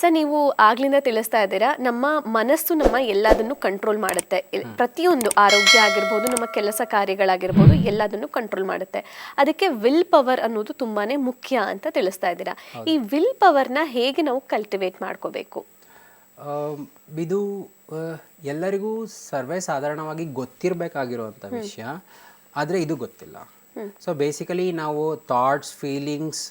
Sir ನೀವು ಆಗ್ಲಿಂದ ತಿಳಿಸ್ತಾ ಇದ್ದೀರಾ ನಮ್ಮ ಮನಸ್ಸು ನಮ್ಮ ಎಲ್ಲದನ್ನು ಕಂಟ್ರೋಲ್ ಮಾಡುತ್ತೆ. ಪ್ರತಿಯೊಂದು ಆರೋಗ್ಯ ಆಗಿರ್ಬೋದು ನಮ್ಮ ಕೆಲಸ ಕಾರ್ಯಗಳಾಗಿರ್ಬೋದು ಎಲ್ಲದನ್ನು ಕಂಟ್ರೋಲ್ ಮಾಡುತ್ತೆ. ಅದಕ್ಕೆ ವಿಲ್ ಪವರ್ ಅನ್ನೋದು ತುಂಬಾನೇ ಮುಖ್ಯ ಅಂತ ತಿಳಿಸ್ತಾ ಇದ್ದೀರಾ. ಈ ವಿಲ್ ಪವರ್ನ ಹೇಗೆ ನಾವು ಕಲ್ಟಿವೇಟ್ ಮಾಡ್ಕೋಬೇಕು? ಇದು ಎಲ್ಲರಿಗೂ ಸರ್ವೇ ಸಾಧಾರಣವಾಗಿ ಗೊತ್ತಿರಬೇಕಾಗಿರುವಂಥ ವಿಷಯ. ಆದರೆ ಇದು ಗೊತ್ತಿಲ್ಲ. ಸೊ ಬೇಸಿಕಲಿ ನಾವು ಥಾಟ್ಸ್ ಫೀಲಿಂಗ್ಸ್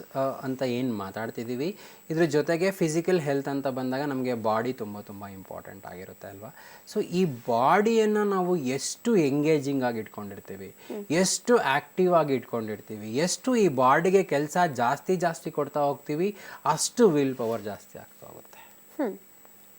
ಅಂತ ಏನು ಮಾತಾಡ್ತಿದ್ದೀವಿ ಇದ್ರ ಜೊತೆಗೆ ಫಿಸಿಕಲ್ ಹೆಲ್ತ್ ಅಂತ ಬಂದಾಗ ನಮಗೆ ಬಾಡಿ ತುಂಬ ತುಂಬ ಇಂಪಾರ್ಟೆಂಟ್ ಆಗಿರುತ್ತೆ ಅಲ್ವಾ? ಸೊ ಈ ಬಾಡಿಯನ್ನು ನಾವು ಎಷ್ಟು ಎಂಗೇಜಿಂಗ್ ಆಗಿ ಇಟ್ಕೊಂಡಿರ್ತೀವಿ, ಎಷ್ಟು ಆ್ಯಕ್ಟಿವ್ ಆಗಿ ಇಟ್ಕೊಂಡಿರ್ತೀವಿ, ಎಷ್ಟು ಈ ಬಾಡಿಗೆ ಕೆಲಸ ಜಾಸ್ತಿ ಜಾಸ್ತಿ ಕೊಡ್ತಾ ಹೋಗ್ತೀವಿ, ಅಷ್ಟು ವಿಲ್ ಪವರ್ ಜಾಸ್ತಿ ಆಗ್ತಾ ಹೋಗುತ್ತೆ.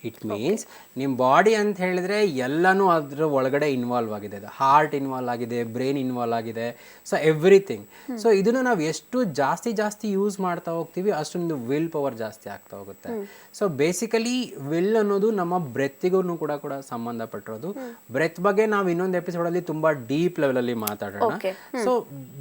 ಇಟ್ ಮೀನ್ಸ್ ನಿಮ್ಮ ಬಾಡಿ ಅಂತ ಹೇಳಿದ್ರೆ ಎಲ್ಲನೂ ಅದ್ರ ಒಳಗಡೆ ಇನ್ವಾಲ್ವ್ ಆಗಿದೆ. ಹಾರ್ಟ್ ಇನ್ವಾಲ್ವ್ ಆಗಿದೆ ಬ್ರೈನ್ ಇನ್ವಾಲ್ವ್ ಆಗಿದೆ. ಸೊ ಎವ್ರಿಥಿಂಗ್ ಸೊ ಇದನ್ನು ನಾವು ಎಷ್ಟು ಜಾಸ್ತಿ ಜಾಸ್ತಿ ಯೂಸ್ ಮಾಡ್ತಾ ಹೋಗ್ತೀವಿ ಅಷ್ಟೊಂದು ವಿಲ್ ಪವರ್ ಜಾಸ್ತಿ ಆಗ್ತಾ ಹೋಗುತ್ತೆ. ಸೊ ಬೇಸಿಕಲಿ ವಿಲ್ ಅನ್ನೋದು ನಮ್ಮ ಬ್ರೆತ್ತಿಗೂ ಕೂಡ ಕೂಡ ಸಂಬಂಧಪಟ್ಟಿರೋದು. ಬ್ರೆತ್ ಬಗ್ಗೆ ನಾವು ಇನ್ನೊಂದು ಎಪಿಸೋಡಲ್ಲಿ ತುಂಬ ಡೀಪ್ ಲೆವೆಲಲ್ಲಿ ಮಾತಾಡೋಣ. ಸೊ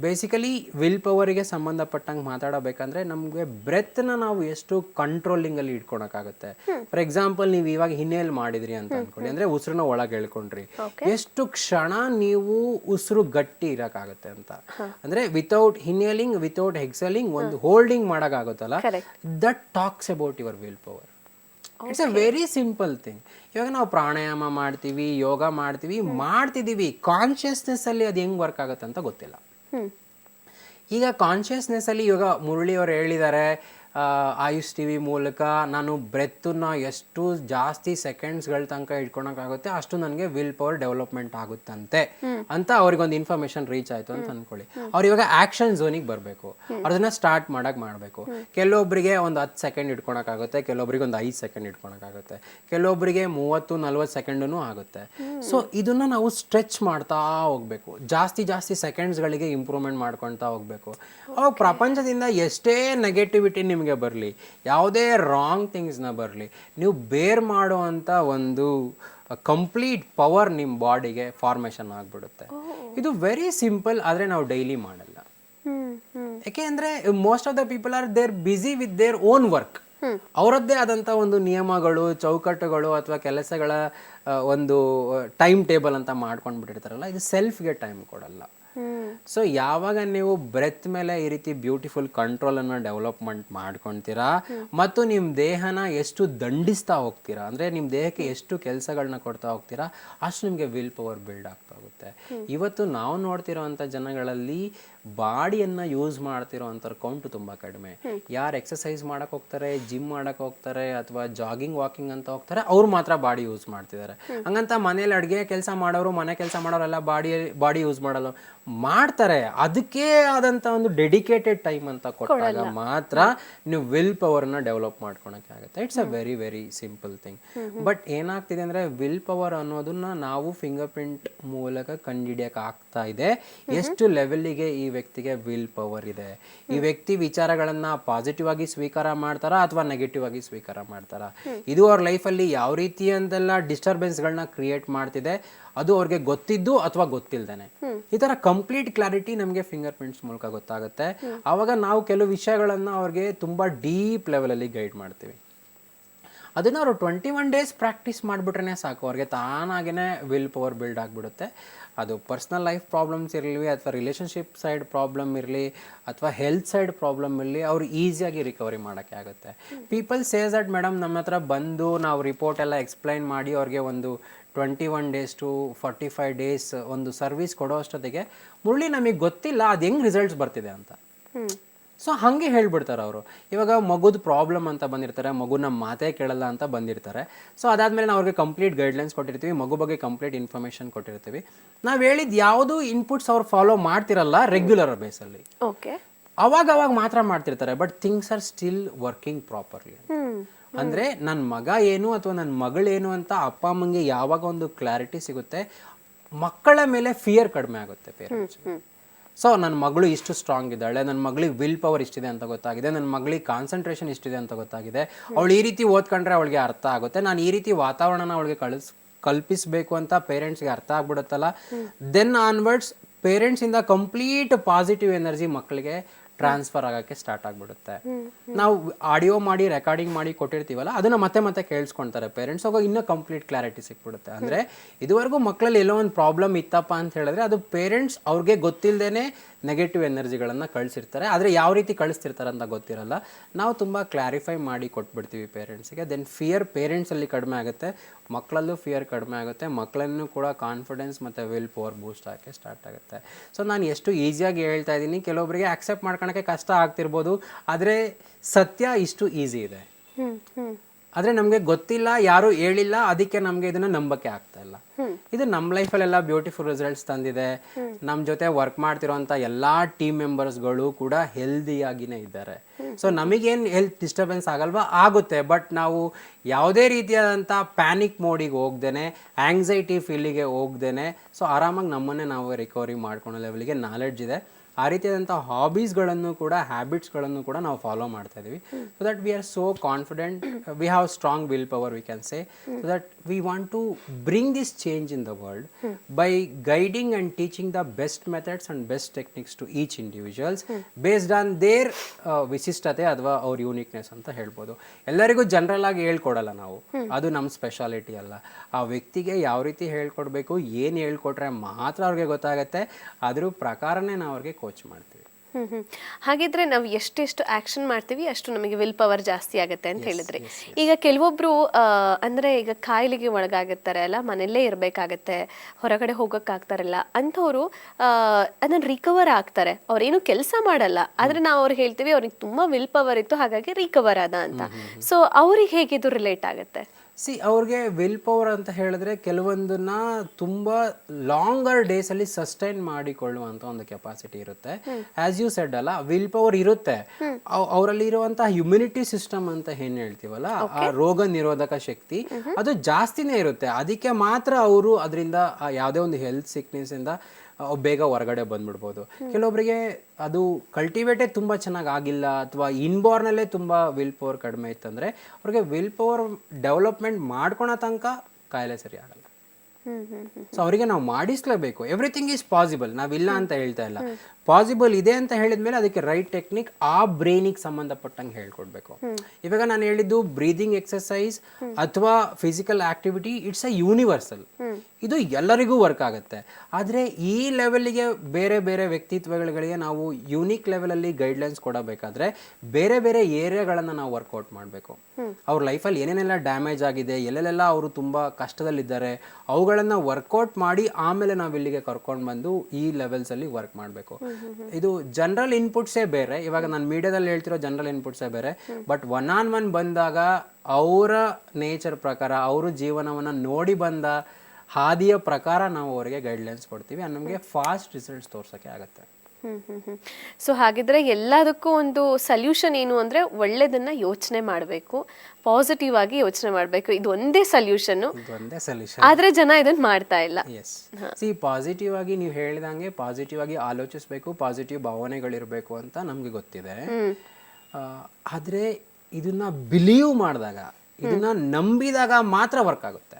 ಬೇಸಿಕಲಿ ವಿಲ್ ಪವರಿಗೆ ಸಂಬಂಧಪಟ್ಟಂಗೆ ಮಾತಾಡಬೇಕಂದ್ರೆ ನಮಗೆ ಬ್ರೆತ್ನ ನಾವು ಎಷ್ಟು ಕಂಟ್ರೋಲಿಂಗ್ ಅಲ್ಲಿ ಇಟ್ಕೊಳಕ್ಕಾಗುತ್ತೆ. ಫಾರ್ ಎಕ್ಸಾಂಪಲ್ ನೀವು ಇವಾಗ ಹಿನ್ನೆಲ್ ಮಾಡಿದ್ರಿ ಅಂತ ಅನ್ಕೊಳ್ಳಿ ಅಂದ್ರೆ ಉಸಿರನ್ನ ಒಳಗೆ ಎಳ್ಕೊಂಡ್ರಿ ಎಷ್ಟು ಕ್ಷಣ ನೀವು ಉಸಿರು ಗಟ್ಟಿ ಇರಕ್ಕಾಗುತ್ತೆ ಅಂತ. ಅಂದ್ರೆ ವಿತೌಟ್ ಹಿನ್ನೆಲಿಂಗ್ ವಿತೌಟ್ ಎಕ್ಸಲಿಂಗ್ ಒಂದು ಹೋಲ್ಡಿಂಗ್ ಮಾಡಕ್ಕಾಗುತ್ತಲ್ಲ? ಆಗುತ್ತಲ್ಲ that talks about your will power it's a very simple thing ಇವಾಗ ನಾವು ಪ್ರಾಣಾಯಾಮ ಮಾಡ್ತೀವಿ ಯೋಗ ಮಾಡ್ತೀವಿ ಮಾಡ್ತಿದ್ದೀವಿ. ಕಾನ್ಶಿಯಸ್ನೆಸ್ ಅಲ್ಲಿ ಅದು ಹೆಂಗ್ ವರ್ಕ್ ಆಗುತ್ತೆ ಅಂತ ಗೊತ್ತಿಲ್ಲ ಈಗ ಕಾನ್ಶಿಯಸ್ನೆಸ್ ಅಲ್ಲಿ ಇವಾಗ ಮುರಳಿ ಅವರು ಹೇಳಿದ್ದಾರೆ ಆಯುಷ್ ಟಿ ವಿ ಮೂಲಕ ನಾನು ಬ್ರೆತ್ತನ್ನ ಎಷ್ಟು ಜಾಸ್ತಿ ಸೆಕೆಂಡ್ಸ್ಗಳ ತನಕ ಇಟ್ಕೊಳಕ್ಕಾಗುತ್ತೆ ಅಷ್ಟು ನನಗೆ ವಿಲ್ ಪವರ್ ಡೆವಲಪ್ಮೆಂಟ್ ಆಗುತ್ತಂತೆ ಅಂತ ಅವ್ರಿಗೊಂದು ಇನ್ಫಾರ್ಮೇಶನ್ ರೀಚ್ ಆಯಿತು ಅಂತ ಅಂದ್ಕೊಳ್ಳಿ ಅವ್ರು ಇವಾಗ ಆಕ್ಷನ್ ಝೋನಿಗೆ ಬರಬೇಕು. ಅದನ್ನ ಸ್ಟಾರ್ಟ್ ಮಾಡಕ್ ಮಾಡಬೇಕು. ಕೆಲವೊಬ್ಬರಿಗೆ ಒಂದು ಹತ್ತು ಸೆಕೆಂಡ್ ಇಟ್ಕೊಳಕ್ಕಾಗುತ್ತೆ ಕೆಲವೊಬ್ಬರಿಗೆ ಒಂದು ಐದು ಸೆಕೆಂಡ್ ಇಟ್ಕೊಳಕ್ಕಾಗುತ್ತೆ ಕೆಲವೊಬ್ಬರಿಗೆ ಮೂವತ್ತು, ನಲ್ವತ್ತು ಸೆಕೆಂಡೂ ಆಗುತ್ತೆ. ಸೊ ಇದನ್ನ ನಾವು ಸ್ಟ್ರೆಚ್ ಮಾಡ್ತಾ ಹೋಗಬೇಕು. ಜಾಸ್ತಿ ಜಾಸ್ತಿ ಸೆಕೆಂಡ್ಸ್ಗಳಿಗೆ ಇಂಪ್ರೂವ್ಮೆಂಟ್ ಮಾಡ್ಕೊಳ್ತಾ ಹೋಗಬೇಕು. ಅವಾಗ ಪ್ರಪಂಚದಿಂದ ಎಷ್ಟೇ ನೆಗೆಟಿವಿಟಿ ನಿಮಗೆ ಬರಲಿ ಯಾವುದೇ ರಾಂಗ್ ಥಿಂಗ್ಸ್ನ ಬರಲಿ ನೀವು ಬೇರ್ ಮಾಡುವಂಥ ಒಂದು ಕಂಪ್ಲೀಟ್ ಪವರ್ ನಿಮ್ಮ ಬಾಡಿಗೆ ಫಾರ್ಮೇಷನ್ ಆಗಿಬಿಡುತ್ತೆ. ಇದು ವೆರಿ ಸಿಂಪಲ್ ಆದರೆ ನಾವು ಡೈಲಿ ಮಾಡಲ್ಲ. ಯಾಕೆ ಅಂದರೆ most of the people are there busy with their own work ಅವರದ್ದೇ ಆದಂಥ ಒಂದು ನಿಯಮಗಳು ಚೌಕಟ್ಟುಗಳು ಅಥವಾ ಕೆಲಸಗಳ ಒಂದು ಟೈಮ್ ಟೇಬಲ್ ಅಂತ ಮಾಡ್ಕೊಂಡು ಬಿಟ್ಟಿರ್ತಾರಲ್ಲ ಇದು ಸೆಲ್ಫ್ಗೆ ಟೈಮ್ ಕೊಡಲ್ಲ. ಸೊ ಯಾವಾಗ ನೀವು ಬ್ರೆತ್ ಮೇಲೆ ಈ ರೀತಿ ಬ್ಯೂಟಿಫುಲ್ ಕಂಟ್ರೋಲ್ ಕಂಟ್ರೋಲನ್ನು ಡೆವಲಪ್ಮೆಂಟ್ ಮಾಡ್ಕೊಂತೀರಾ? ಮತ್ತು ನಿಮ್ಮ ದೇಹನ ಎಷ್ಟು ದಂಡಿಸ್ತಾ ಹೋಗ್ತೀರಾ? ಅಂದ್ರೆ ನಿಮ್ಮ ದೇಹಕ್ಕೆ ಎಷ್ಟು ಕೆಲಸಗಳನ್ನ ಕೊಡ್ತಾ ಹೋಗ್ತೀರಾ? ಅಷ್ಟು ನಿಮಗೆ ವಿಲ್ ಪವರ್ ಬಿಲ್ಡ್ ಆಗ್ತಾ ಹೋಗುತ್ತೆ. ಇವತ್ತು ನಾವು ನೋಡ್ತಿರೋವಂಥ ಜನಗಳಲ್ಲಿ ಬಾಡಿಯನ್ನ ಯೂಸ್ ಮಾಡ್ತಿರೋವಂಥವ್ರ ಕೌಂಟು ತುಂಬಾ ಕಡಿಮೆ. ಯಾರು ಎಕ್ಸಸೈಸ್ ಮಾಡಕ್ ಹೋಗ್ತಾರೆ ಜಿಮ್ ಮಾಡಕ್ ಹೋಗ್ತಾರೆ, ಅಥವಾ ಜಾಗಿಂಗ್ ವಾಕಿಂಗ್ ಅಂತ ಹೋಗ್ತಾರೆ, ಅವ್ರು ಮಾತ್ರ ಬಾಡಿ ಯೂಸ್ ಮಾಡ್ತಿದ್ದಾರೆ. ಹಂಗಂತ ಮನೇಲಿ ಅಡುಗೆ ಕೆಲಸ ಮಾಡೋರು, ಮನೆ ಕೆಲಸ ಮಾಡೋರೆಲ್ಲ ಬಾಡಿ ಬಾಡಿ ಯೂಸ್ ಮಾಡಲ್ಲ. ಮಾಡ್ತಾರೆ. ಅದಕ್ಕೆ ಆದಂಥ ಒಂದು ಡೆಡಿಕೇಟೆಡ್ ಟೈಮ್ ಅಂತ ಕೊಟ್ಟಾಗ ಮಾತ್ರ ನೀವು ವಿಲ್ ಪವರ್ನ ಡೆವಲಪ್ ಮಾಡ್ಕೊಳಕ್ಕೆ ಆಗುತ್ತೆ. It's a very very simple thing but ಏನಾಗ್ತಿದೆ ಅಂದರೆ ವಿಲ್ ಪವರ್ ಅನ್ನೋದನ್ನ ನಾವು ಫಿಂಗರ್ ಪ್ರಿಂಟ್ ಮೂಲಕ ಕಂಡುಹಿಡಿಯಕ್ಕೆ ಆಗ್ತಾ ಇದೆ. ಎಷ್ಟು ಲೆವೆಲ್ಲಿಗೆ ಈ ವ್ಯಕ್ತಿಗೆ ವಿಲ್ ಪವರ್ ಇದೆ? ಈ ವ್ಯಕ್ತಿ ವಿಚಾರಗಳನ್ನ ಪಾಸಿಟಿವ್ ಆಗಿ ಸ್ವೀಕಾರ ಮಾಡ್ತಾರಾ ಅಥವಾ ನೆಗೆಟಿವ್ ಆಗಿ ಸ್ವೀಕಾರ ಮಾಡ್ತಾರಾ? ಇದು ಅವ್ರ ಲೈಫಲ್ಲಿ ಯಾವ ರೀತಿಯಂತೆಲ್ಲ ಡಿಸ್ಟರ್ಬೆನ್ಸ್ಗಳನ್ನ ಕ್ರಿಯೇಟ್ ಮಾಡ್ತಿದೆ? ಅದು ಅವ್ರಿಗೆ ಗೊತ್ತಿದ್ದು ಅಥವಾ ಗೊತ್ತಿಲ್ದೇನೆ. ಈ ತರ ಕಂಪ್ಲೀಟ್ ಕ್ಲಾರಿಟಿ ನಮಗೆ ಫಿಂಗರ್ ಪ್ರಿಂಟ್ಸ್ ಮೂಲಕ ಗೊತ್ತಾಗುತ್ತೆ. ಆವಾಗ ನಾವು ಕೆಲವು ವಿಷಯಗಳನ್ನ ಅವ್ರಿಗೆ ತುಂಬಾ ಡೀಪ್ ಲೆವೆಲಲ್ಲಿ ಗೈಡ್ ಮಾಡ್ತೀವಿ. ಅದನ್ನ ಅವರು ಟ್ವೆಂಟಿ ಒನ್ ಡೇಸ್ ಪ್ರಾಕ್ಟೀಸ್ ಮಾಡಿಬಿಟ್ರೆ ಸಾಕು. ಅವ್ರಿಗೆ ತಾನಾಗೇ ವಿಲ್ ಪವರ್ ಬಿಲ್ಡ್ ಆಗಿಬಿಡುತ್ತೆ. ಅದು ಪರ್ಸ್ನಲ್ ಲೈಫ್ ಪ್ರಾಬ್ಲಮ್ಸ್ ಇರಲಿ ಅಥವಾ ರಿಲೇಷನ್ಶಿಪ್ ಸೈಡ್ ಪ್ರಾಬ್ಲಮ್ ಇರಲಿ ಅಥವಾ ಹೆಲ್ತ್ ಸೈಡ್ ಪ್ರಾಬ್ಲಮ್ ಇರಲಿ ಅವ್ರು ಈಸಿಯಾಗಿ ರಿಕವರಿ ಮಾಡೋಕ್ಕೆ ಆಗುತ್ತೆ. ಪೀಪಲ್ ಸೇಸ್ ದಟ್ ಮೇಡಮ್ ನಮ್ಮ ಹತ್ರ ಬಂದು ನಾವು ರಿಪೋರ್ಟ್ ಎಲ್ಲ ಎಕ್ಸ್ಪ್ಲೈನ್ ಮಾಡಿ ಅವ್ರಿಗೆ ಒಂದು twenty one days to forty five days ಒಂದು ಸರ್ವಿಸ್ ಕೊಡೋ ಅಷ್ಟೊತ್ತಿಗೆ ಮುರಳಿ ನಮಗೆ ಗೊತ್ತಿಲ್ಲ ಅದು ಹೆಂಗೆ ರಿಸಲ್ಟ್ಸ್ ಬರ್ತಿದೆ ಅಂತ. ಸೊ ಹಾಗೆ ಹೇಳ್ಬಿಡ್ತಾರೆ ಅವರು. ಇವಾಗ ಮಗುದ ಪ್ರಾಬ್ಲಮ್ ಅಂತ ಬಂದಿರ್ತಾರೆ ಮಗು ನಮ್ಮ ಮಾತೇ ಕೇಳಲ್ಲ ಅಂತ ಬಂದಿರ್ತಾರೆ. ಸೊ ಅದಾದಮೇಲೆ ನಾವು ಅವ್ರಿಗೆ ಕಂಪ್ಲೀಟ್ ಗೈಡ್ಲೈನ್ಸ್ ಕೊಟ್ಟಿರ್ತೀವಿ ಮಗು ಬಗ್ಗೆ ಕಂಪ್ಲೀಟ್ ಇನ್ಫಾರ್ಮೇಷನ್ ಕೊಟ್ಟಿರ್ತೀವಿ. ನಾವು ಹೇಳಿದ ಯಾವುದು ಇನ್ಪುಟ್ಸ್ ಅವ್ರು ಫಾಲೋ ಮಾಡ್ತಿರಲ್ಲ ರೆಗ್ಯುಲರ್ ಬೇಸಲ್ಲಿ ಓಕೆ ಅವಾಗ ಅವಾಗ ಮಾತ್ರ ಮಾಡ್ತಿರ್ತಾರೆ but things are still working properly ಅಂದರೆ ನನ್ನ ಮಗ ಏನು ಅಥವಾ ನನ್ನ ಮಗಳೇನು ಅಂತ ಅಪ್ಪ ಅಮ್ಮಂಗೆ ಯಾವಾಗ ಒಂದು ಕ್ಲಾರಿಟಿ ಸಿಗುತ್ತೆ ಮಕ್ಕಳ ಮೇಲೆ ಫಿಯರ್ ಕಡಿಮೆ ಆಗುತ್ತೆ ಪೇರೆಂಟ್ಸ್ ಸೊ ನನ್ನ ಮಗಳು ಇಷ್ಟು ಸ್ಟ್ರಾಂಗ್ ಇದ್ದಾಳೆ ನನ್ನ ಮಗಳಿಗೆ ವಿಲ್ ಪವರ್ ಇಷ್ಟಿದೆ ಅಂತ ಗೊತ್ತಾಗಿದೆ ನನ್ನ ಮಗಳಿಗೆ ಕಾನ್ಸಂಟ್ರೇಷನ್ ಇಷ್ಟಿದೆ ಅಂತ ಗೊತ್ತಾಗಿದೆ. ಅವಳು ಈ ರೀತಿ ಓದ್ಕೊಂಡ್ರೆ ಅವಳಿಗೆ ಅರ್ಥ ಆಗುತ್ತೆ. ನಾನು ಈ ರೀತಿ ವಾತಾವರಣನ ಅವಳಿಗೆ ಕಳಿಸ್ ಕಲ್ಪಿಸಬೇಕು ಅಂತ ಪೇರೆಂಟ್ಸ್ಗೆ ಅರ್ಥ ಆಗ್ಬಿಡುತ್ತಲ್ಲ. ದೆನ್ ಆನ್ವರ್ಡ್ಸ್ ಪೇರೆಂಟ್ಸಿಂದ ಕಂಪ್ಲೀಟ್ ಪಾಸಿಟಿವ್ ಎನರ್ಜಿ ಮಕ್ಕಳಿಗೆ ಟ್ರಾನ್ಸ್ಫರ್ ಆಗಕ್ಕೆ ಸ್ಟಾರ್ಟ್ ಆಗ್ಬಿಡುತ್ತೆ. ನಾವು ಆಡಿಯೋ ಮಾಡಿ ರೆಕಾರ್ಡಿಂಗ್ ಮಾಡಿ ಕೊಟ್ಟಿರ್ತೀವಲ್ಲ ಅದನ್ನ ಮತ್ತೆ ಮತ್ತೆ ಕೇಳಿಸ್ಕೊಂತಾರೆ ಪೇರೆಂಟ್ಸ್ ಅವಾಗ ಇನ್ನೂ ಕಂಪ್ಲೀಟ್ ಕ್ಲಾರಿಟಿ ಸಿಕ್ಬಿಡುತ್ತೆ. ಅಂದ್ರೆ ಇದುವರೆಗೂ ಮಕ್ಕಳಲ್ಲಿ ಎಲ್ಲೋ ಒಂದು ಪ್ರಾಬ್ಲಮ್ ಇತ್ತಪ್ಪ ಅಂತ ಹೇಳಿದ್ರೆ ಅದು ಪೇರೆಂಟ್ಸ್ ಅವ್ರಿಗೆ ಗೊತ್ತಿಲ್ಲದೇನೆ ನೆಗೆಟಿವ್ ಎನರ್ಜಿಗಳನ್ನು ಕಳಿಸಿರ್ತಾರೆ. ಆದರೆ ಯಾವ ರೀತಿ ಕಳಿಸ್ತಿರ್ತಾರೆ ಅಂತ ಗೊತ್ತಿರಲ್ಲ. ನಾವು ತುಂಬ ಕ್ಲಾರಿಫೈ ಮಾಡಿ ಕೊಟ್ಬಿಡ್ತೀವಿ ಪೇರೆಂಟ್ಸಿಗೆ ದೆನ್ ಫಿಯರ್ ಪೇರೆಂಟ್ಸಲ್ಲಿ ಕಡಿಮೆ ಆಗುತ್ತೆ. ಮಕ್ಕಳಲ್ಲೂ ಫಿಯರ್ ಕಡಿಮೆ ಆಗುತ್ತೆ. ಮಕ್ಕಳನ್ನು ಕೂಡ ಕಾನ್ಫಿಡೆನ್ಸ್ ಮತ್ತು ವಿಲ್ ಪವರ್ ಬೂಸ್ಟ್ ಆಗೋಕ್ಕೆ ಸ್ಟಾರ್ಟ್ ಆಗುತ್ತೆ. ಸೊ ನಾನು ಎಷ್ಟು ಈಸಿಯಾಗಿ ಹೇಳ್ತಾ ಇದ್ದೀನಿ. ಕೆಲವೊಬ್ಬರಿಗೆ ಆಕ್ಸೆಪ್ಟ್ ಮಾಡ್ಕೊಳಕ್ಕೆ ಕಷ್ಟ ಆಗ್ತಿರ್ಬೋದು. ಆದರೆ ಸತ್ಯ ಇಷ್ಟು ಈಸಿ ಇದೆ. ಆದರೆ ನಮಗೆ ಗೊತ್ತಿಲ್ಲ ಯಾರೂ ಹೇಳಿಲ್ಲ ಅದಕ್ಕೆ ನಮಗೆ ಇದನ್ನ ನಂಬಕ್ಕೆ ಆಗ್ತಾ ಇಲ್ಲ. ಇದು ನಮ್ಮ ಲೈಫಲ್ಲೆಲ್ಲ ಬ್ಯೂಟಿಫುಲ್ ರಿಸಲ್ಟ್ಸ್ ತಂದಿದೆ. ನಮ್ಮ ಜೊತೆ ವರ್ಕ್ ಮಾಡ್ತಿರೋಂಥ ಎಲ್ಲ ಟೀಮ್ ಮೆಂಬರ್ಸ್ಗಳು ಕೂಡ ಹೆಲ್ದಿಯಾಗಿನೇ ಇದ್ದಾರೆ. ಸೊ ನಮಗೇನು ಹೆಲ್ತ್ ಡಿಸ್ಟರ್ಬೆನ್ಸ್ ಆಗಲ್ವಾ? ಆಗುತ್ತೆ. ಬಟ್ ನಾವು ಯಾವುದೇ ರೀತಿಯಾದಂಥ ಪ್ಯಾನಿಕ್ ಮೋಡಿಗೆ ಹೋಗ್ದೇನೆ ಆ್ಯಂಗ್ಸೈಟಿ ಫೀಲಿಗೆ ಹೋಗ್ದೇನೆ ಸೊ ಆರಾಮಾಗಿ ನಮ್ಮನ್ನೇ ನಾವು ರಿಕವರಿ ಮಾಡ್ಕೊಳ್ಳೋ ಲೆವೆಲ್ಗೆ ನಾಲೆಡ್ಜ್ ಇದೆ. ಆ ರೀತಿಯಾದಂಥ ಹಾಬೀಸ್ಗಳನ್ನು ಕೂಡ ಹ್ಯಾಬಿಟ್ಸ್ಗಳನ್ನು ಕೂಡ ನಾವು ಫಾಲೋ ಮಾಡ್ತಾ ಇದ್ದೀವಿ. So that we are so confident we have strong will power we can say so that we want to bring this change in the world by guiding and teaching the best methods and best techniques to each individuals based on their ವಿಶಿಷ್ಟತೆ ಅಥವಾ ಅವ್ರ uniqueness ಅಂತ ಹೇಳ್ಬೋದು. ಎಲ್ಲರಿಗೂ general ಆಗಿ ಹೇಳ್ಕೊಡಲ್ಲ ನಾವು. ಅದು ನಮ್ಮ speciality ಅಲ್ಲ. ಆ ವ್ಯಕ್ತಿಗೆ ಯಾವ ರೀತಿ ಹೇಳ್ಕೊಡ್ಬೇಕು, ಏನು ಹೇಳ್ಕೊಟ್ರೆ ಮಾತ್ರ ಅವ್ರಿಗೆ ಗೊತ್ತಾಗುತ್ತೆ. ಅದ್ರ ಪ್ರಕಾರನೇ ನಾವು ಅವ್ರಿಗೆ ಕೋಚ್ ಮಾಡ್ತೀವಿ. ಹಾಗಿದ್ರೆ ನಾವು ಎಷ್ಟೆಷ್ಟು ಆಕ್ಷನ್ ಮಾಡ್ತೀವಿ ಅಷ್ಟು ನಮಗೆ ವಿಲ್ ಪವರ್ ಜಾಸ್ತಿ ಆಗುತ್ತೆ ಅಂತ ಹೇಳಿದ್ರೆ. ಈಗ ಕೆಲವೊಬ್ರು ಅಂದ್ರೆ ಈಗ ಕಾಯಿಲೆಗೆ ಒಳಗಾಗಿರ್ತಾರೆ ಅಲ್ಲ ಮನೆಯಲ್ಲೇ ಇರಬೇಕಾಗತ್ತೆ ಹೊರಗಡೆ ಹೋಗಕ್ಕಾಗ್ತಾರಲ್ಲ. ಅಂಥವ್ರು ಅದನ್ನ ರಿಕವರ್ ಆಗ್ತಾರೆ. ಅವ್ರೇನು ಕೆಲಸ ಮಾಡಲ್ಲ. ಆದ್ರೆ ನಾವು ಅವ್ರಿಗೆ ಹೇಳ್ತೀವಿ ಅವ್ರಿಗೆ ತುಂಬಾ ವಿಲ್ ಪವರ್ ಇತ್ತು ಹಾಗಾಗಿ ರಿಕವರ್ ಆದ ಅಂತ. ಸೊ ಅವ್ರಿಗೆ ಹೇಗೆ ಇದು ರಿಲೇಟ್ ಆಗುತ್ತೆ? ಸಿ ಅವ್ರಿಗೆ ವಿಲ್ ಪವರ್ ಅಂತ ಹೇಳಿದ್ರೆ ಕೆಲವೊಂದನ್ನ ತುಂಬ ಲಾಂಗರ್ ಡೇಸಲ್ಲಿ ಸಸ್ಟೈನ್ ಮಾಡಿಕೊಳ್ಳುವಂತ ಒಂದು ಕೆಪಾಸಿಟಿ ಇರುತ್ತೆ. ಆಸ್ ಯು ಸೆಡ್ ಅಲ್ಲ ವಿಲ್ ಪವರ್ ಇರುತ್ತೆ. ಅವರಲ್ಲಿ ಇರುವಂತಹ ಹ್ಯುಮಿನಿಟಿ ಸಿಸ್ಟಮ್ ಅಂತ ಏನ್ ಹೇಳ್ತೀವಲ್ಲ ಆ ರೋಗ ನಿರೋಧಕ ಶಕ್ತಿ ಅದು ಜಾಸ್ತಿನೇ ಇರುತ್ತೆ. ಅದಕ್ಕೆ ಮಾತ್ರ ಅವರು ಅದರಿಂದ ಯಾವುದೇ ಒಂದು ಹೆಲ್ತ್ ಸಿಕ್ನೆಸ್ ಇಂದ ಬೇಗ ಹೊರಗಡೆ ಬಂದ್ಬಿಡ್ಬೋದು. ಕೆಲವೊಬ್ಬರಿಗೆ ಅದು ಕಲ್ಟಿವೇಟೇ ತುಂಬ ಚೆನ್ನಾಗಿ ಆಗಿಲ್ಲ ಅಥವಾ ಇನ್ಬೋರ್ನಲ್ಲೇ ತುಂಬ ವಿಲ್ ಪವರ್ ಕಡಿಮೆ ಇತ್ತಂದರೆ ಅವ್ರಿಗೆ ವಿಲ್ ಪವರ್ ಡೆವಲಪ್ಮೆಂಟ್ ಮಾಡ್ಕೊಳೋ ತನಕ ಕಾಯಿಲೆ ಸರಿ ಆಗಲ್ಲ. ಸೊ ಅವರಿಗೆ ನಾವು ಮಾಡಿಸ್ಲೇಬೇಕು. ಎವ್ರಿಥಿಂಗ್ ಈಸ್ ಪಾಸಿಬಲ್ ನಾವಿಲ್ಲ ಅಂತ ಹೇಳ್ತಾ ಇಲ್ಲ. ಪಾಸಿಬಲ್ ಇದೆ ಅಂತ ಹೇಳಿದ್ಮೇಲೆ ಅದಕ್ಕೆ ರೈಟ್ ಟೆಕ್ನಿಕ್ ಆ ಬ್ರೈನಿಗೆ ಸಂಬಂಧಪಟ್ಟಂಗೆ ಹೇಳ್ಕೊಡ್ಬೇಕು. ಇವಾಗ ನಾನು ಹೇಳಿದ್ದು ಬ್ರೀದಿಂಗ್ ಎಕ್ಸಸೈಸ್ ಅಥವಾ physical activity it's a universal ಇದು ಎಲ್ಲರಿಗೂ ವರ್ಕ್ ಆಗುತ್ತೆ. ಆದರೆ ಈ ಲೆವೆಲ್ಗೆ ಬೇರೆ ಬೇರೆ ವ್ಯಕ್ತಿತ್ವಗಳಿಗೆ ನಾವು ಯುನೀಕ್ ಲೆವೆಲಲ್ಲಿ ಗೈಡ್ಲೈನ್ಸ್ ಕೊಡಬೇಕಾದ್ರೆ ಬೇರೆ ಬೇರೆ ಏರಿಯಾಗಳನ್ನು ನಾವು ವರ್ಕೌಟ್ ಮಾಡಬೇಕು. ಅವ್ರ ಲೈಫಲ್ಲಿ ಏನೇನೆಲ್ಲ ಡ್ಯಾಮೇಜ್ ಆಗಿದೆ ಎಲ್ಲೆಲ್ಲೆಲ್ಲ ಅವರು ತುಂಬ ಕಷ್ಟದಲ್ಲಿದ್ದಾರೆ ಅವುಗಳನ್ನು ವರ್ಕೌಟ್ ಮಾಡಿ ಆಮೇಲೆ ನಾವು ಇಲ್ಲಿಗೆ ಕರ್ಕೊಂಡು ಬಂದು ಈ ಲೆವೆಲ್ಸಲ್ಲಿ ವರ್ಕ್ ಮಾಡಬೇಕು. ಇದು ಜನರಲ್ ಇನ್ಪುಟ್ಸೇ ಬೇರೆ ಇವಾಗ ನಾನು ಮೀಡಿಯಾದಲ್ಲಿ ಹೇಳ್ತಿರೋ ಜನರಲ್ ಇನ್ಪುಟ್ಸೇ ಬೇರೆ ಬಟ್ ಒನ್ ಆನ್ ಒನ್ ಬಂದಾಗ ಅವರ ನೇಚರ್ ಪ್ರಕಾರ ಅವರು ಜೀವನವನ್ನು ನೋಡಿ ಬಂದ ಹಾದಿಯ ಪ್ರಕಾರ ನಾವು ಅವರಿಗೆ ಗೈಡ್ಲೈನ್ಸ್ ಕೊಡ್ತೀವಿ ನಮಗೆ ಫಾಸ್ಟ್ ರಿಸಲ್ಟ್ಸ್ ತೋರ್ಸೋಕ್ಕೆ ಆಗುತ್ತೆ. ಹ್ಮ್ ಹ್ಮ್ ಹ್ಮ್. ಸೊ ಹಾಗಿದ್ರೆ ಎಲ್ಲದಕ್ಕೂ ಒಂದು ಸಲ್ಯೂಷನ್ ಏನು ಅಂದ್ರೆ ಒಳ್ಳೇದನ್ನ ಯೋಚನೆ ಮಾಡಬೇಕು ಪಾಸಿಟಿವ್ ಆಗಿ ಯೋಚನೆ ಮಾಡಬೇಕು. ಇದು ಒಂದೇ ಸಲ್ಯೂಷನ್ ಒಂದೇ ಸಲ್ಯೂಷನ್ ಆದ್ರೆ ಜನ ಇದನ್ನ ಮಾಡ್ತಾ ಇಲ್ಲ. ಎಸ್ ಸಿ ಪಾಸಿಟಿವ್ ಆಗಿ ನೀವು ಹೇಳಿದಂಗೆ ಪಾಸಿಟಿವ್ ಆಗಿ ಆಲೋಚಿಸಬೇಕು ಪಾಸಿಟಿವ್ ಭಾವನೆಗಳಿರಬೇಕು ಅಂತ ನಮಗೆ ಗೊತ್ತಿದೆ. ಆದರೆ ಇದನ್ನ ಬಿಲೀವ್ ಮಾಡಿದಾಗ ಇದನ್ನ ನಂಬಿದಾಗ ಮಾತ್ರ ವರ್ಕ್ ಆಗುತ್ತೆ.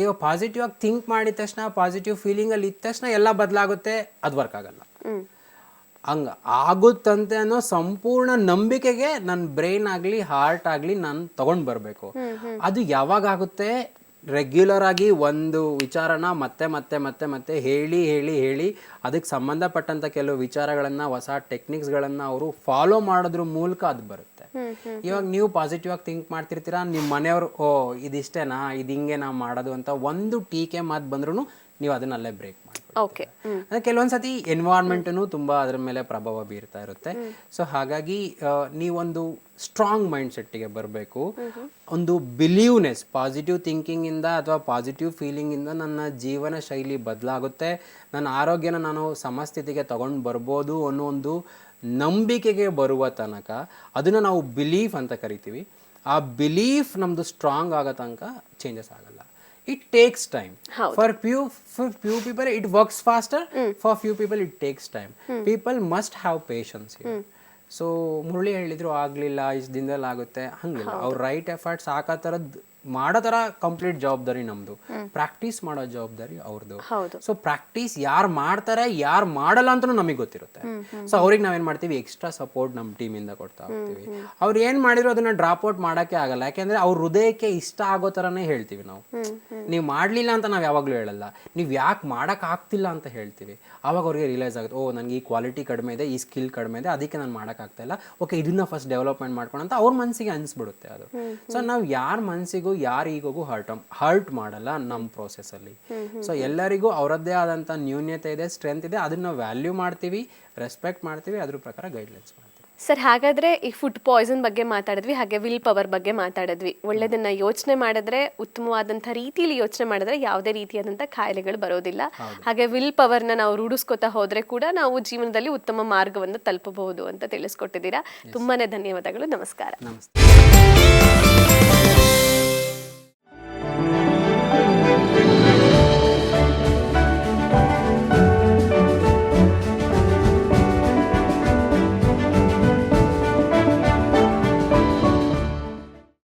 ಈಗ ಪಾಸಿಟಿವ್ ಆಗಿ ಥಿಂಕ್ ಮಾಡಿದ ತಕ್ಷಣ ಪಾಸಿಟಿವ್ ಫೀಲಿಂಗ್ ಅಲ್ಲಿ ಇದ್ದ ತಕ್ಷಣ ಎಲ್ಲ ಬದಲಾಗುತ್ತೆ, ಅದು ವರ್ಕ್ ಆಗಲ್ಲ. ಹಂಗ ಆಗುತ್ತಂತೆ ಅನ್ನೋ ಸಂಪೂರ್ಣ ನಂಬಿಕೆಗೆ ನನ್ನ ಬ್ರೈನ್ ಆಗಲಿ ಹಾರ್ಟ್ ಆಗಲಿ ನಾನು ತಗೊಂಡು ಬರಬೇಕು. ಅದು ಯಾವಾಗ ಆಗುತ್ತೆ? ರೆಗ್ಯುಲರ್ ಆಗಿ ಒಂದು ವಿಚಾರನ ಮತ್ತೆ ಮತ್ತೆ ಮತ್ತೆ ಮತ್ತೆ ಹೇಳಿ ಹೇಳಿ ಹೇಳಿ, ಅದಕ್ಕೆ ಸಂಬಂಧಪಟ್ಟಂತ ಕೆಲವು ವಿಚಾರಗಳನ್ನ, ಹೊಸ ಟೆಕ್ನಿಕ್ಸ್ಗಳನ್ನು ಅವರು ಫಾಲೋ ಮಾಡೋದ್ರ ಮೂಲಕ ಅದು ಬರುತ್ತೆ. ಇವಾಗ ನೀವು ಪಾಸಿಟಿವ್ ಆಗಿ ಥಿಂಕ್ ಮಾಡ್ತಿರ್ತೀರಾ? ನಿಮ್ಮ ಮನೆಯವರು ಓ ಇದಿಷ್ಟೇನಾ? ಇದು ಹಿಂಗೆ ನಾವು ಮಾಡೋದು? ಅಂತ ಒಂದು ಟೀಕೆ ಮಾತು ಬಂದ್ರೂ ನೀವು ಅದನ್ನ ಅಲ್ಲೇ ಬ್ರೇಕ್ ಮಾಡಿ ಓಕೆ ಅಂದರೆ ಕೆಲವೊಂದ್ಸತಿ ಕೆಲವೊಂದು ಸತಿ ಎನ್ವೈರ್ಮೆಂಟನು ತುಂಬ ಅದರ ಮೇಲೆ ಪ್ರಭಾವ ಬೀರ್ತಾ ಇರುತ್ತೆ. ಸೊ ಹಾಗಾಗಿ ನೀವೊಂದು ಸ್ಟ್ರಾಂಗ್ ಮೈಂಡ್ ಸೆಟ್ಟಿಗೆ ಬರಬೇಕು ಒಂದು ಬಿಲೀವ್ನೆಸ್ ಪಾಸಿಟಿವ್ ಥಿಂಕಿಂಗಿಂದ ಅಥವಾ ಪಾಸಿಟಿವ್ ಫೀಲಿಂಗಿಂದ ನನ್ನ ಜೀವನ ಶೈಲಿ ಬದಲಾಗುತ್ತೆ. ನನ್ನ ಆರೋಗ್ಯನ ನಾನು ಸಮಸ್ಥಿತಿಗೆ ತಗೊಂಡು ಬರ್ಬೋದು ಅನ್ನೋ ಒಂದು ನಂಬಿಕೆಗೆ ಬರುವ ತನಕ ಅದನ್ನು ನಾವು ಬಿಲೀಫ್ ಅಂತ ಕರಿತೀವಿ. ಆ ಬಿಲೀಫ್ ನಮ್ಮದು ಸ್ಟ್ರಾಂಗ್ ಆಗೋ ತನಕ ಚೇಂಜಸ್ ಆಗಲ್ಲ. It takes time for few for few people it works faster for few people it takes time people must have patience so Murali ಹೇಳಿದ್ರು ಆಗ್ಲಿಲ್ಲ ಇಷ್ಟು ದಿನದಲ್ಲಿ ಆಗುತ್ತೆ. ಹಂಗಿಲ್ಲ. ಅವ್ರ ರೈಟ್ ಎಫರ್ಟ್ಸ್ ಹಾಕೋ ಥರದ್ದು ಮಾಡೋ ಥರ ಕಂಪ್ಲೀಟ್ ಜವಾಬ್ದಾರಿ ನಮ್ಮದು ಪ್ರಾಕ್ಟೀಸ್ ಮಾಡೋ ಜವಾಬ್ದಾರಿ ಅವ್ರದ್ದು ಸೊ ಪ್ರಾಕ್ಟೀಸ್ ಯಾರು ಮಾಡ್ತಾರೆ ಯಾರು ಮಾಡಲ್ಲ ಅಂತ ನಮಗೆ ಗೊತ್ತಿರುತ್ತೆ. ಸೊ ಅವ್ರಿಗೆ ನಾವೇನ್ ಮಾಡ್ತೀವಿ ಎಕ್ಸ್ಟ್ರಾ ಸಪೋರ್ಟ್ ನಮ್ಮ ಟೀಮಿಂದ ಕೊಡ್ತಾ ಹೋಗ್ತೀವಿ. ಅವ್ರು ಏನ್ ಮಾಡಿದ್ರು ಅದನ್ನ ಡ್ರಾಪ್ ಔಟ್ ಮಾಡಕ್ಕೆ ಆಗಲ್ಲ. ಯಾಕೆಂದ್ರೆ ಅವ್ರ ಹೃದಯಕ್ಕೆ ಇಷ್ಟ ಆಗೋ ಥರನೇ ಹೇಳ್ತೀವಿ ನಾವು. ನೀವು ಮಾಡ್ಲಿಲ್ಲ ಅಂತ ನಾವು ಯಾವಾಗಲೂ ಹೇಳಲ್ಲ. ನೀವು ಯಾಕೆ ಮಾಡಕ್ ಆಗ್ತಿಲ್ಲ ಅಂತ ಹೇಳ್ತೀವಿ. ಅವಾಗ ಅವ್ರಿಗೆ ರಿಯಲೈಸ್ ಆಗುತ್ತೆ ಓ ನನಗೆ ಈ ಕ್ವಾಲಿಟಿ ಕಡಿಮೆ ಇದೆ ಈ ಸ್ಕಿಲ್ ಕಡಿಮೆ ಇದೆ ಅದಕ್ಕೆ ನಾನು ಮಾಡಕ್ ಆಗ್ತಾ ಇಲ್ಲ. ಓಕೆ ಇದನ್ನ ಫಸ್ಟ್ ಡೆವಲಪ್ಮೆಂಟ್ ಮಾಡ್ಕೊಂಡು ಅಂತ ಅವ್ರ ಮನಸ್ಸಿಗೆ ಅನ್ಸ್ಬಿಡುತ್ತೆ ಅದು. ಸೊ ನಾವು ಯಾರ ಮನಸ್ಸಿಗೂ ಯಾರ ಈಗೋಗೂ ಹರ್ಟ್ ಹರ್ಟ್ ಮಾಡಲ್ಲ ನಮ್ಮ ಪ್ರೋಸೆಸ್ಸಲ್ಲಿ ಸೊ ಎಲ್ಲರಿಗೂ ಅವರದ್ದೇ ಆದಂಥ ನ್ಯೂನ್ಯತೆ ಇದೆ ಸ್ಟ್ರೆಂತ್ ಇದೆ ಅದನ್ನ ವ್ಯಾಲ್ಯೂ ಮಾಡ್ತೀವಿ ರೆಸ್ಪೆಕ್ಟ್ ಮಾಡ್ತೀವಿ ಅದ್ರ ಪ್ರಕಾರ ಗೈಡ್ಲೈನ್ಸ್ ಮಾಡ್ತೀವಿ. ಸರ್ ಹಾಗಾದ್ರೆ ಈ ಫುಡ್ ಪಾಯ್ಸನ್ ಬಗ್ಗೆ ಮಾತಾಡಿದ್ವಿ ಹಾಗೆ ವಿಲ್ ಪವರ್ ಬಗ್ಗೆ ಮಾತಾಡಿದ್ವಿ. ಒಳ್ಳೆದನ್ನ ಯೋಚನೆ ಮಾಡಿದ್ರೆ ಉತ್ತಮವಾದಂಥ ರೀತಿಯಲ್ಲಿ ಯೋಚನೆ ಮಾಡಿದ್ರೆ ಯಾವುದೇ ರೀತಿಯಾದಂಥ ಕಾಯಿಲೆಗಳು ಬರೋದಿಲ್ಲ. ಹಾಗೆ ವಿಲ್ ಪವರ್ನ ನಾವು ರೂಢಿಸ್ಕೊತಾ ಹೋದ್ರೆ ಕೂಡ ನಾವು ಜೀವನದಲ್ಲಿ ಉತ್ತಮ ಮಾರ್ಗವನ್ನು ತಲುಪಬಹುದು ಅಂತ ತಿಳಿಸ್ಕೊಟ್ಟಿದ್ದೀರಾ. ತುಂಬಾನೇ ಧನ್ಯವಾದಗಳು ನಮಸ್ಕಾರ. ನಮಸ್ತೆ.